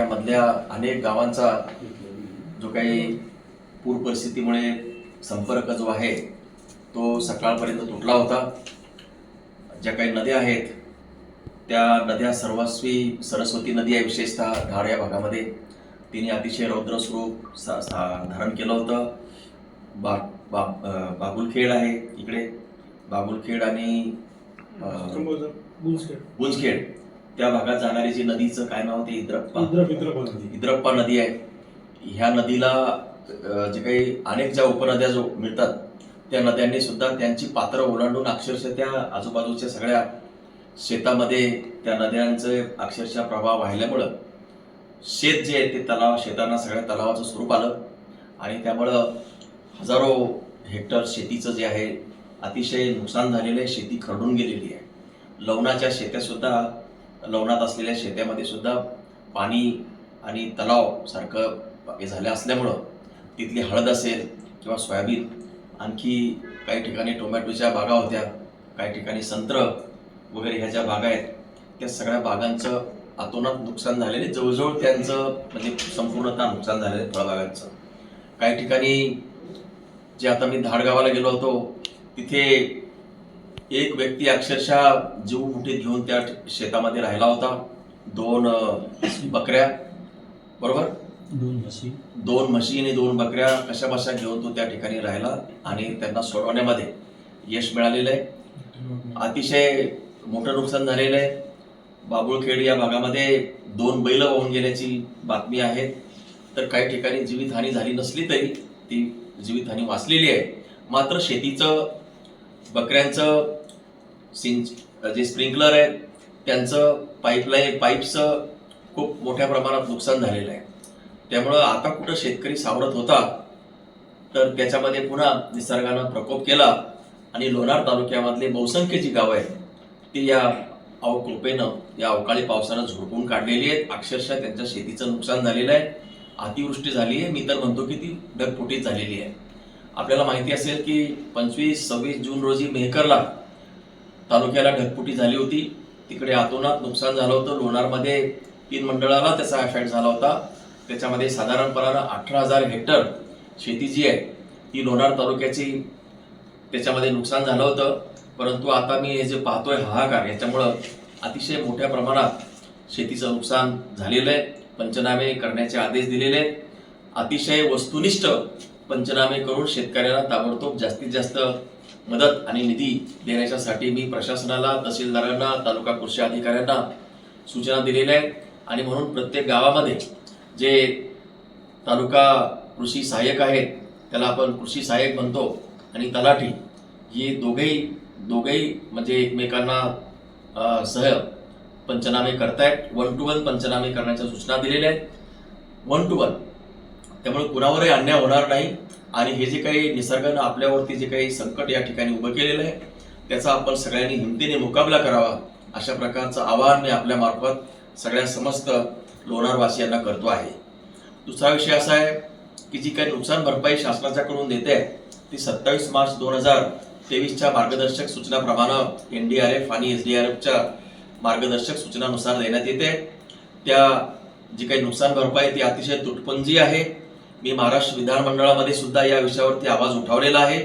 तालुक्यामधल्या अनेक गावांचा जो काही पूर परिस्थितीमुळे संपर्क जो आहे तो सकाळपर्यंत तुटला होता. ज्या काही नद्या आहेत त्या नद्या सर्वस्वी सरस्वती नदी आहे विशेषतः धाड या भागामध्ये. तिने अतिशय रौद्र स्वरूप सा- सा- धारण केलं होतं. बा बा अं, बाबुलखेड आहे इकडे. बाबुलखेड आणि अं, गुंजखेड त्या भागात जाणारी जी नदीचं काय नाव ते इद्रप्पा. इद्रप्पा नदी आहे. ह्या नदीला जे काही अनेक ज्या उपनद्या जो मिळतात त्या नद्यांनी सुद्धा त्यांची पात्र ओलांडून अक्षरशः त्या आजूबाजूच्या सगळ्या शेतामध्ये त्या नद्यांचे अक्षरशः प्रवाह वाहिल्यामुळं शेत जे आहे ते तलाव शेतांना सगळ्या तलावाचं स्वरूप आलं. आणि त्यामुळं हजारो हेक्टर शेतीचं जे आहे अतिशय नुकसान झालेलं आहे शेती खरडून गेलेली आहे. लवणाच्या शेत्यासुद्धा लवणात असलेल्या शेत्यामध्ये सुद्धा पाणी आणि तलाव सारखं हे झालं असल्यामुळं तिथली हळद असेल किंवा सोयाबीन आणखी काही ठिकाणी टोमॅटोच्या बागा होत्या काही ठिकाणी संत्र वगैरे ह्या ज्या बागा आहेत त्या सगळ्या बागांचं अतोनात नुकसान झालेले जवळजवळ त्यांचं म्हणजे संपूर्णतः नुकसान झालेलं आहे फळबागांचं. काही ठिकाणी जे आता मी धाडगावाला गेलो होतो तिथे एक व्यक्ती अक्षरशः जीव मुठीत घेऊन त्या शेतामध्ये राहिला होता? दोन बकऱ्या. बरोबर? दोन म्हशी. दोन म्हशी आणि दोन बकऱ्या कशा बशा घेऊन तो त्या ठिकाणी राहिला आणि त्यांना सोडवण्यामध्ये यश मिळालेलं आहे. अतिशय मोठं नुकसान झालेलं आहे. बाबुळखेड या भागामध्ये दोन बैल वाहून गेल्याची बातमी आहे. तर काही ठिकाणी जीवितहानी झाली नसली तरी ती जीवितहानी वाचलेली आहे. मात्र शेतीचं बकऱ्यांचं सिंच जे स्प्रिंकलर आहे त्यांचं पाईपलाईन पाईपचं खूप मोठ्या प्रमाणात नुकसान झालेलं आहे. त्यामुळं आता कुठं शेतकरी सावरत होता तर त्याच्यामध्ये पुन्हा निसर्गानं प्रकोप केला आणि लोणार तालुक्यामधले बहुसंख्य जी गावं आहेत ती या अवकृपेनं या अवकाळी पावसानं झोडपून काढलेली आहेत. अक्षरशः त्यांच्या शेतीचं नुकसान झालेलं आहे. अतिवृष्टी झाली आहे. मी तर म्हणतो की ती ढगफुटीत झालेली आहे. आपल्याला माहिती असेल की पंचवीस सव्वीस जून रोजी मेहकरला तालुक्याला ढगफुटी झाली होती. तिकडे अतोनात नुकसान झालं होतं. लोणारमध्ये तीन मंडळाला त्याचा इफेक्ट झाला होता. त्याच्यामध्ये साधारणपणानं अठरा हजार हेक्टर शेती जी आहे ती लोणार तालुक्याची त्याच्यामध्ये नुकसान झालं होतं. परंतु आता मी हे जे पाहतोय हाहाकार याच्यामुळं अतिशय मोठ्या प्रमाणात शेतीचं नुकसान झालेलं आहे. पंचनामे करण्याचे आदेश दिलेले आहेत. अतिशय वस्तुनिष्ठ पंचनामे करून शेतकऱ्यांना ताबडतोब जास्तीत जास्त मदत आणि निधी देण्याच्यासाठी मी प्रशासनाला तहसीलदारांना तालुका कृषी अधिकाऱ्यांना सूचना दिलेल्या आहेत. आणि म्हणून प्रत्येक गावामध्ये जे तालुका कृषी सहाय्यक आहेत त्याला आपण कृषी सहाय्यक म्हणतो आणि तलाठी हे दोघेही दोघेही म्हणजे एकमेकांना सह पंचनामे करतायत. वन टू वन पंचनामे करण्याच्या सूचना दिलेल्या आहेत. वन टू वन त्यामुळे कुणावरही अन्याय होणार नाही. आणि हे जे काही निसर्गानं आपल्यावरती जे काही संकट या ठिकाणी उभं केलेलं आहे त्याचा आपण सगळ्यांनी हिमतीने मुकाबला करावा अशा प्रकारचं आवाहन मी आपल्यामार्फत सगळ्या समस्त लोणारवासियांना करतो आहे. दुसरा विषय असा आहे की जी काही नुकसान भरपाई शासनाच्याकडून देते आहे ती सत्तावीस मार्च दोन हजार तेवीसच्या मार्गदर्शक सूचनाप्रमाणे एन डी आर एफ आणि एस डी आर एफच्या मार्गदर्शक सूचनानुसार देण्यात येते. त्या जी काही नुकसान भरपाई ती अतिशय तुटपुंजी आहे. मी महाराष्ट्र विधानमंडळामध्ये सुद्धा या विषयावरती आवाज उठवलेला आहे.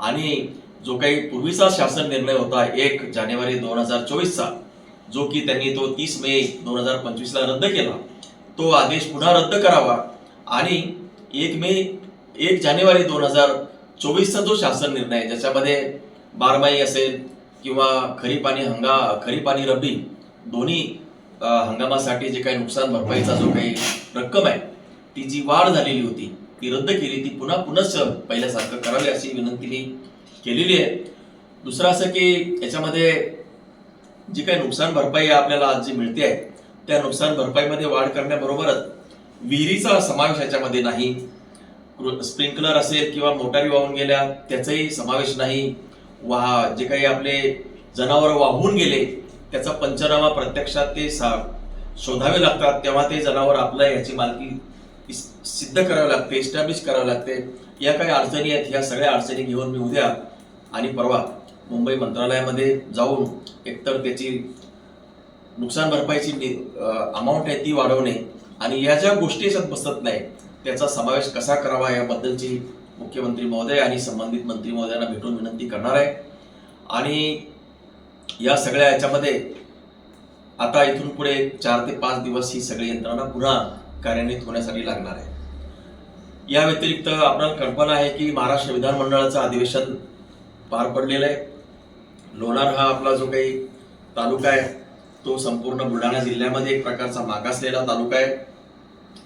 आणि जो काही पूर्वीचा शासन निर्णय होता एक जानेवारी दोन हजार चोवीसचा जो की त्यांनी तो तीस मे दोन हजार पंचवीसला रद्द केला. तो आदेश पुन्हा रद्द करावा. आणि एक मे एक जानेवारी दोन हजार चोवीसचा जो शासन निर्णय आहे, ज्याच्यामध्ये बारमाही असेल किंवा खरीप आणि हंगा खरीप आणि रब्बी दोन्ही हंगामासाठी जे काही नुकसान भरपाईचा जो काही रक्कम आहे ती जी वाढ झालेली होती ती रद्द केली ती पुन्हा पुनश्च पहिल्यासारखं करावी अशी विनंती मी केलेली आहे. दुसरं असं की याच्यामध्ये जी काही नुकसान भरपाई आपल्याला आज जी मिळते आहे त्या नुकसान भरपाईमध्ये वाढ करण्याबरोबरच विहिरीचा समावेश याच्यामध्ये नाही स्प्रिंकलर असेल किंवा मोटारी वाहून गेल्या त्याचाही समावेश नाही. वाहा जे काही आपले जनावर वाहून गेले त्याचा पंचनामा प्रत्यक्षात ते सा शोधावे लागतात तेव्हा ते जनावर आपलं याची मालकी सिद्ध करावं लागते इस्टॅब्लिश करावं लागते. या काही अडचणी आहेत ह्या सगळ्या अडचणी घेऊन मी उद्या आणि परवा मुंबई मंत्रालयामध्ये जाऊन एकतर त्याची नुकसान भरपाईची अमाऊंट आहे ती वाढवणे आणि या ज्या गोष्टी याच्यात बसत नाही त्याचा समावेश कसा करावा याबद्दलची मुख्यमंत्री महोदय आणि संबंधित मंत्री महोदयांना भेटून विनंती करणार आहे. आणि या सगळ्या याच्यामध्ये आता इथून पुढे चार ते पाच दिवस ही सगळी यंत्रणा पुन्हा कार्यान्वित होण्यासाठी लागणार आहे. या व्यतिरिक्त आपल्याला कल्पना आहे की महाराष्ट्र विधानमंडळाचं अधिवेशन पार पडलेलं आहे. लोणार हा आपला जो काही तालुका आहे तो संपूर्ण बुलढाणा जिल्ह्यामध्ये एक प्रकारचा मागासलेला तालुका आहे.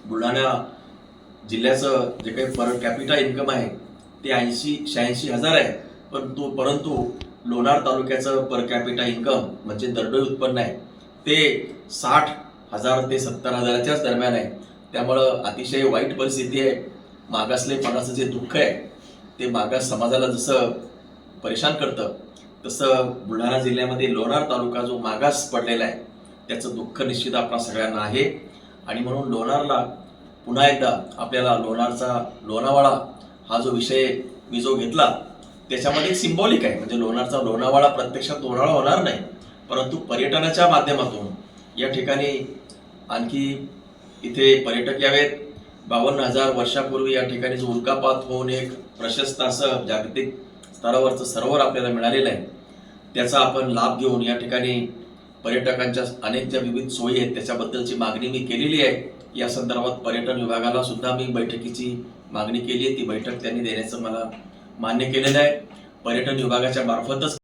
बुलढाणा जिल्ह्याचं जे काही पर कॅपिटा इन्कम आहे ते ऐंशी शहाऐंशी हजार आहे. पण तो परंतु लोणार तालुक्याचं पर कॅपिटा इन्कम म्हणजे दरडोई उत्पन्न आहे ते साठ हजार ते सत्तर हजाराच्याच दरम्यान आहे. त्यामुळं अतिशय वाईट परिस्थिती आहे. मागासलेपणाचं जे दुःख आहे ते मागास समाजाला जसं परेशान करतं तसं बुलढाणा जिल्ह्यामध्ये लोणार तालुका जो मागास पडलेला आहे त्याचं दुःख निश्चित आपणा सगळ्यांना आहे. आणि म्हणून लोणारला पुन्हा एकदा आपल्याला लोणारचा लोणावाळा हा जो विषय मी जो घेतला त्याच्यामध्ये सिम्बॉलिक आहे. म्हणजे लोणारचा लोणावाळा प्रत्यक्षात लोणावळा होणार नाही परंतु पर्यटनाच्या माध्यमातून या ठिकाणी आणखी इथे पर्यटक यावेत. बावन्न हजार वर्षापूर्वी या ठिकाणी जो उल्कापात होऊन एक प्रशस्त असं जागतिक स्तरावरचं सरोवर आपल्याला मिळालेलं आहे. त्याचा आपण लाभ घेऊन या ठिकाणी पर्यटकांच्या अनेक ज्या विविध सोयी आहेत त्याच्याबद्दलची मागणी मी केलेली आहे. या संदर्भात पर्यटन विभागाला सुद्धा मी बैठकीची मागणी केली आहे. ती बैठक त्यांनी देण्याचं मला मान्य केलेलं आहे. पर्यटन विभागाच्या मार्फतच